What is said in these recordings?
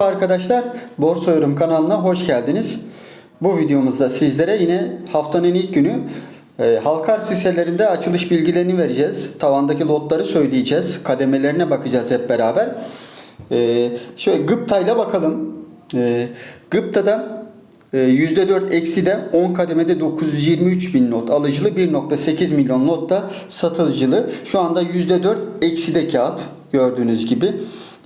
Arkadaşlar Borsa Yorum kanalına hoş geldiniz. Bu videomuzda sizlere yine haftanın ilk günü e, halka arz hisselerinde açılış bilgilerini vereceğiz. Tavandaki lotları söyleyeceğiz. Kademelerine bakacağız hep beraber. E, şöyle Gıpta bakalım. E, Gıpta'da e, %4 eksi de 10 kademede 923 bin not alıcılı 1.8 milyon not da satıcılı. Şu anda %4 eksi de kağıt gördüğünüz gibi.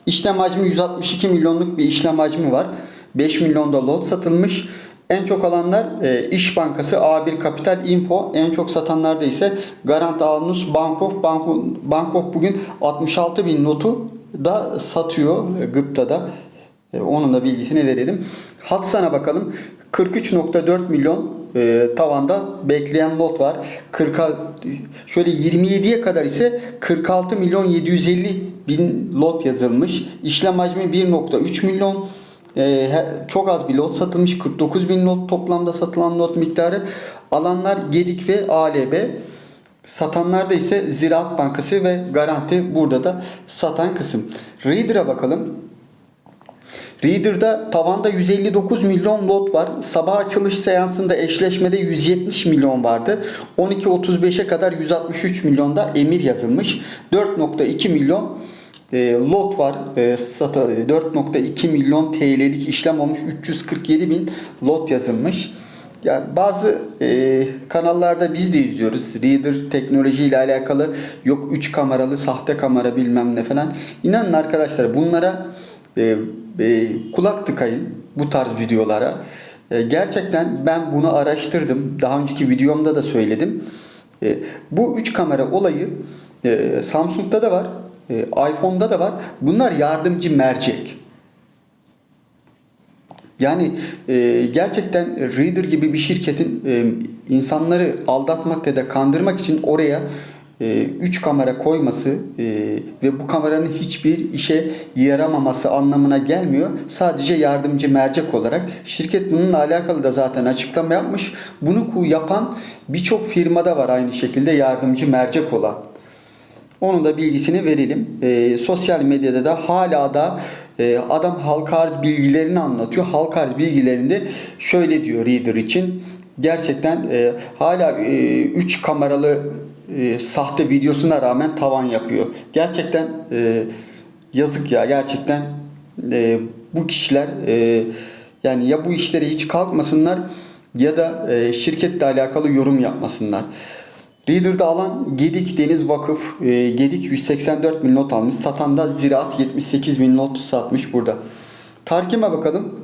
İşlem hacmi 162 milyonluk bir işlem hacmi var. 5 milyon da lot satılmış. En çok alanlar e, İş Bankası, A1 Kapital, Info. En çok satanlarda ise Garant Alnus, Bankof. Bankof, bugün 66 bin notu da satıyor e, Gıpta'da. E, onun da bilgisini verelim. Hatsan'a bakalım. 43.4 milyon e, tavanda bekleyen lot var. 40 şöyle 27'ye kadar ise 46 milyon 750 bin lot yazılmış. İşlem hacmi 1.3 milyon. E, çok az bir lot satılmış. 49 bin lot toplamda satılan lot miktarı. Alanlar Gedik ve ALB. Satanlarda ise Ziraat Bankası ve Garanti burada da satan kısım. Reader'a bakalım. Reader'da tavanda 159 milyon lot var. Sabah açılış seansında eşleşmede 170 milyon vardı. 12.35'e kadar 163 milyonda emir yazılmış. 4.2 milyon e, lot var. E, sata, 4.2 milyon TL'lik işlem olmuş. 347 bin lot yazılmış. Yani bazı e, kanallarda biz de izliyoruz. Reader teknoloji ile alakalı yok 3 kameralı sahte kamera bilmem ne falan. İnanın arkadaşlar bunlara e, e, kulak tıkayın bu tarz videolara. E, gerçekten ben bunu araştırdım. Daha önceki videomda da söyledim. E, bu 3 kamera olayı e, Samsung'da da var. e, iPhone'da da var. Bunlar yardımcı mercek. Yani e, gerçekten Reader gibi bir şirketin e, insanları aldatmak ya da kandırmak için oraya 3 kamera koyması e, ve bu kameranın hiçbir işe yaramaması anlamına gelmiyor. Sadece yardımcı mercek olarak. Şirket bununla alakalı da zaten açıklama yapmış. Bunu yapan birçok firmada var aynı şekilde yardımcı mercek olan. Onun da bilgisini verelim. E, sosyal medyada da hala da e, adam halka arz bilgilerini anlatıyor. Halka arz bilgilerinde şöyle diyor Reader için. Gerçekten e, hala 3 kameralı e, sahte videosuna rağmen tavan yapıyor. Gerçekten e, yazık ya gerçekten e, bu kişiler e, yani ya bu işlere hiç kalkmasınlar ya da e, şirketle alakalı yorum yapmasınlar. Reader'da alan Gedik Deniz Vakıf e, Gedik 184 bin not almış. Satan da Ziraat 78 bin not satmış burada. Tarkim'e bakalım.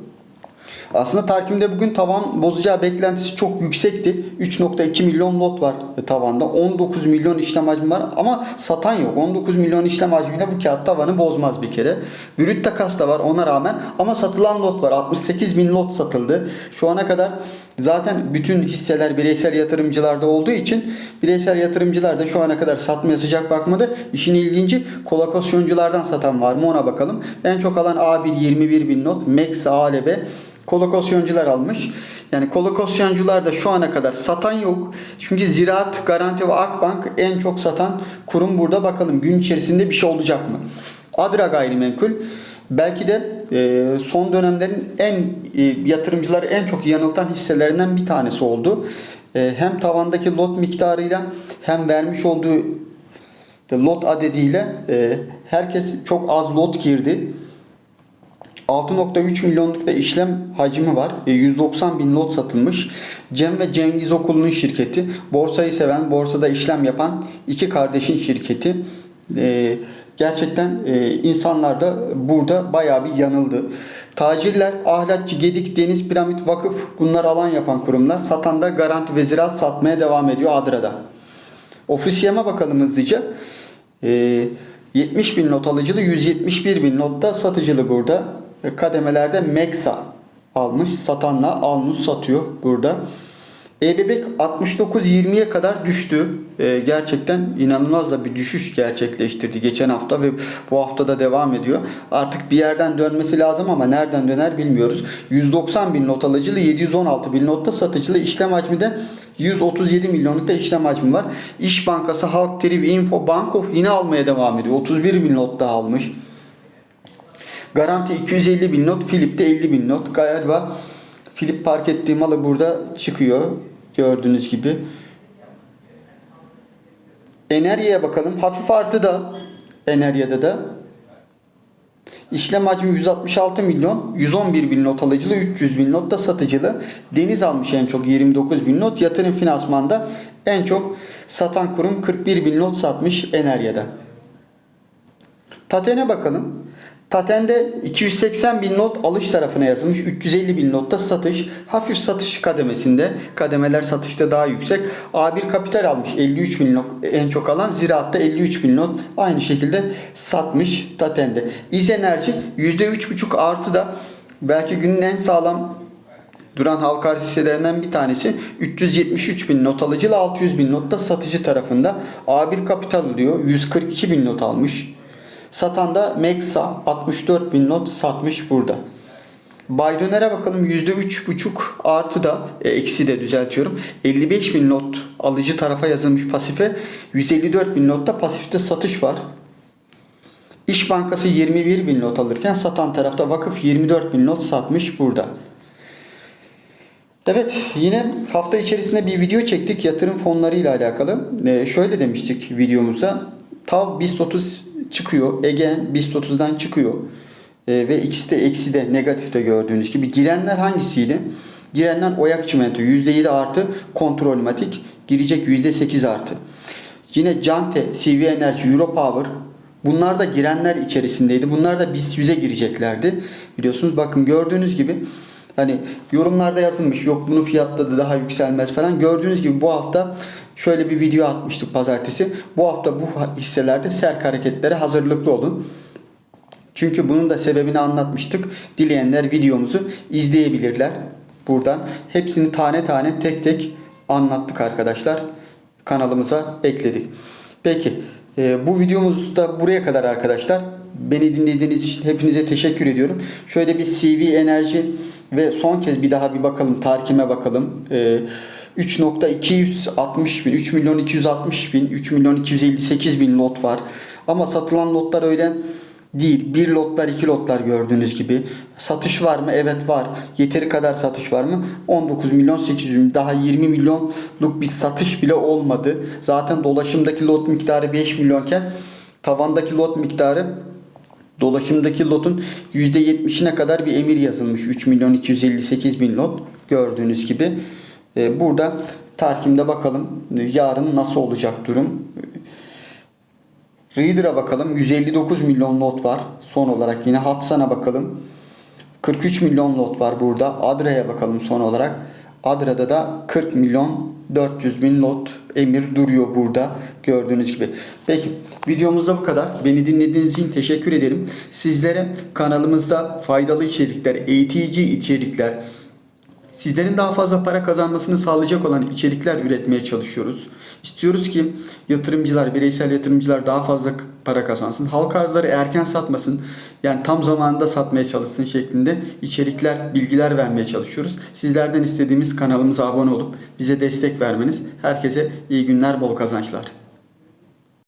Aslında Tarkim'de bugün tavan bozacağı beklentisi çok yüksekti. 3.2 milyon lot var tavanda. 19 milyon işlem hacmi var ama satan yok. 19 milyon işlem hacmiyle bu kağıt tavanı bozmaz bir kere. Brüt takas da var ona rağmen ama satılan lot var. 68 bin lot satıldı. Şu ana kadar zaten bütün hisseler bireysel yatırımcılarda olduğu için bireysel yatırımcılar da şu ana kadar satmaya sıcak bakmadı. İşin ilginci kolokasyonculardan satan var mı ona bakalım. En çok alan A1 21 bin not, Max, ALB kolokasyoncular almış. Yani kolokasyoncular da şu ana kadar satan yok. Çünkü Ziraat, Garanti ve Akbank en çok satan kurum burada. Bakalım gün içerisinde bir şey olacak mı? Adra Gayrimenkul belki de e, son dönemlerin en e, yatırımcıları en çok yanıltan hisselerinden bir tanesi oldu. E, hem tavandaki lot miktarıyla hem vermiş olduğu lot adediyle e, herkes çok az lot girdi. 6.3 milyonluk da işlem hacmi var. E, 190 bin lot satılmış. Cem ve Cengiz Okulu'nun şirketi. Borsayı seven, borsada işlem yapan iki kardeşin şirketi. E, gerçekten e, insanlar da burada bayağı bir yanıldı. Tacirler, Ahlatçı, Gedik, Deniz Piramit, Vakıf bunlar alan yapan kurumlar. Satan da Garanti ve Ziraat satmaya devam ediyor Adra'da. Ofisiyeme bakalım hızlıca. Ee, 70 bin not alıcılı, 171 bin not da satıcılı burada. E, Kademelerde Meksa almış, satanla Almus satıyor burada. E-Bebek 69-20'ye kadar düştü. Ee, gerçekten inanılmaz da bir düşüş gerçekleştirdi geçen hafta ve bu hafta da devam ediyor. Artık bir yerden dönmesi lazım ama nereden döner bilmiyoruz. 190 bin not alıcılı, 716 bin notta satıcılı işlem hacmi de 137 milyonluk da işlem hacmi var. İş Bankası, Halk TV, Info, Bankof yine almaya devam ediyor. 31 bin not daha almış. Garanti 250 bin not, Philip'te 50 bin not. Galiba Philip park ettiği malı burada çıkıyor. Gördüğünüz gibi. Enerjiye bakalım. Hafif artı da Enerji'de de. İşlem hacmi 166 milyon, 111 bin not alıcılı, 300 bin not da satıcılı. Deniz almış en çok 29 bin not. Yatırım finansmanda en çok satan kurum 41 bin not satmış Enerji'de. Taten'e bakalım. Taten'de 280 bin not alış tarafına yazılmış. 350 bin not da satış. Hafif satış kademesinde. Kademeler satışta daha yüksek. A1 kapital almış. 53 bin not en çok alan. Ziraatta 53 bin not. Aynı şekilde satmış Taten'de. İz Enerji %3,5 artı da belki günün en sağlam duran halka arz hisselerinden bir tanesi 373 bin not alıcılı 600 bin not da satıcı tarafında A1 kapital alıyor 142 bin not almış satan da Mexa 64 bin not satmış burada Baydoner'e bakalım %3,5 artı da e, eksi de düzeltiyorum 55 bin not alıcı tarafa yazılmış pasife 154 bin notta pasifte satış var İş Bankası 21 bin not alırken satan tarafta vakıf 24 bin not satmış burada. Evet yine hafta içerisinde bir video çektik yatırım fonları ile alakalı. Ee, şöyle demiştik videomuzda. TAV BIST 30 çıkıyor. Egen BIST 30'dan çıkıyor. Ee, ve ikisi de eksi de negatifte gördüğünüz gibi. Girenler hangisiydi? Girenler Oyak Çimento %7 artı kontrolmatik. Girecek %8 artı. Yine Cante, CV Enerji, Europower Bunlar da girenler içerisindeydi. Bunlar da BIST 100'e gireceklerdi. Biliyorsunuz bakın gördüğünüz gibi hani yorumlarda yazılmış yok bunun fiyatları daha yükselmez falan. Gördüğünüz gibi bu hafta şöyle bir video atmıştık pazartesi. Bu hafta bu hisselerde serk hareketlere hazırlıklı olun. Çünkü bunun da sebebini anlatmıştık. Dileyenler videomuzu izleyebilirler. Buradan hepsini tane tane tek tek anlattık arkadaşlar. Kanalımıza ekledik. Peki e, bu videomuz da buraya kadar arkadaşlar. Beni dinlediğiniz için hepinize teşekkür ediyorum. Şöyle bir CV enerji ve son kez bir daha bir bakalım tarkime bakalım. E, 3.260 bin, 3 milyon 260 bin, 3 milyon 258 bin lot var. Ama satılan lotlar öyle değil. Bir lotlar, iki lotlar gördüğünüz gibi. Satış var mı? Evet var. Yeteri kadar satış var mı? 19 milyon 800 bin. Daha 20 milyonluk bir satış bile olmadı. Zaten dolaşımdaki lot miktarı 5 milyonken tavandaki lot miktarı dolaşımdaki lotun %70'ine kadar bir emir yazılmış. 3 milyon 258 bin lot gördüğünüz gibi. Ee, Burada tarkimde bakalım yarın nasıl olacak durum. Reader'a bakalım. 159 milyon lot var. Son olarak yine Hatsan'a bakalım. 43 milyon lot var burada. Adra'ya bakalım son olarak. Adra'da da 40 milyon 400 bin lot emir duruyor burada gördüğünüz gibi. Peki videomuzda bu kadar. Beni dinlediğiniz için teşekkür ederim. Sizlere kanalımızda faydalı içerikler, eğitici içerikler, Sizlerin daha fazla para kazanmasını sağlayacak olan içerikler üretmeye çalışıyoruz. İstiyoruz ki yatırımcılar, bireysel yatırımcılar daha fazla para kazansın. Halka arzları erken satmasın. Yani tam zamanında satmaya çalışsın şeklinde içerikler, bilgiler vermeye çalışıyoruz. Sizlerden istediğimiz kanalımıza abone olup bize destek vermeniz. Herkese iyi günler, bol kazançlar.